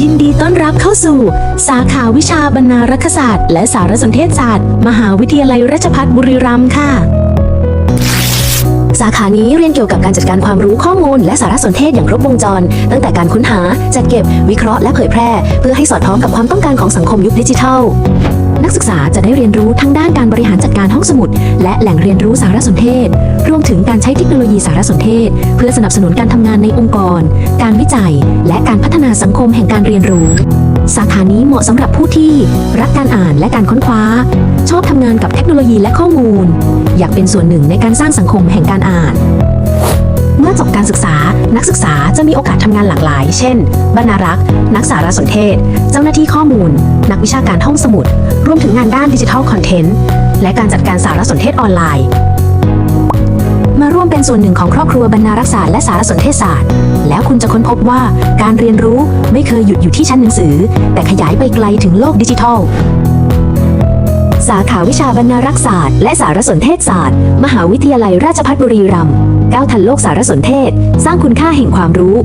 ยินดีต้อนรับเข้าสู่ สาขาวิชาบรรณารักษศาสตร์ และสารสนเทศศาสตร์ มหาวิทยาลัยราชภัฏบุรีรัมย์ค่ะ สาขานี้เรียนเกี่ยวกับการจัดการความรู้ข้อมูล และสารสนเทศอย่างครบวงจร ตั้งแต่การค้นหา จัดเก็บ วิเคราะห์และเผยแพร่ เพื่อให้สอดคล้องกับความต้องการของสังคมยุคดิจิทัล นักศึกษาจะได้เรียนรู้ทั้งด้านการบริหารจัดการห้องสมุด และแหล่งเรียนรู้สารสนเทศ รวมถึงการใช้เทคโนโลยีสารสนเทศ เพื่อสนับสนุนการทำงานในองค์กร การวิจัย และการาสังคมแห่งการเรียนรู้ สาขานี้เหมาะสำหรับผู้ที่รักการอ่านและการค้นคว้า ชอบทำงานกับเทคโนโลยีและข้อมูล อยากเป็นส่วนหนึ่งในการสร้างสังคมแห่งการอ่านเมื่อจบการศึกษา นักศึกษาจะมีโอกาสทำงานหลากหลาย เช่น บรรณารักษ์ นักสารสนเทศ เจ้าหน้าที่ข้อมูล นักวิชาการห้องสมุด รวมถึงงานด้านดิจิทัลคอนเทนต์ และการจัดการสารสนเทศออนไลน์ มาร่วมเป็นส่วนหนึ่งของครอบครัวบรรณารักษาและสารสนเทศศาสตร์ แล้วคุณจะค้นพบว่าการเรียนรู้ไม่เคยหยุดอยู่ที่ชั้นหนังสือ แต่ขยายไปไกลถึงโลกดิจิทัล สาขาวิชาบรรณารักษาและสารสนเทศศาสตร์ มหาวิทยาลัยราชภัฏบุรีรัมย์ก้าวทันโลกสารสนเทศ สร้างคุณค่าแห่งความรู้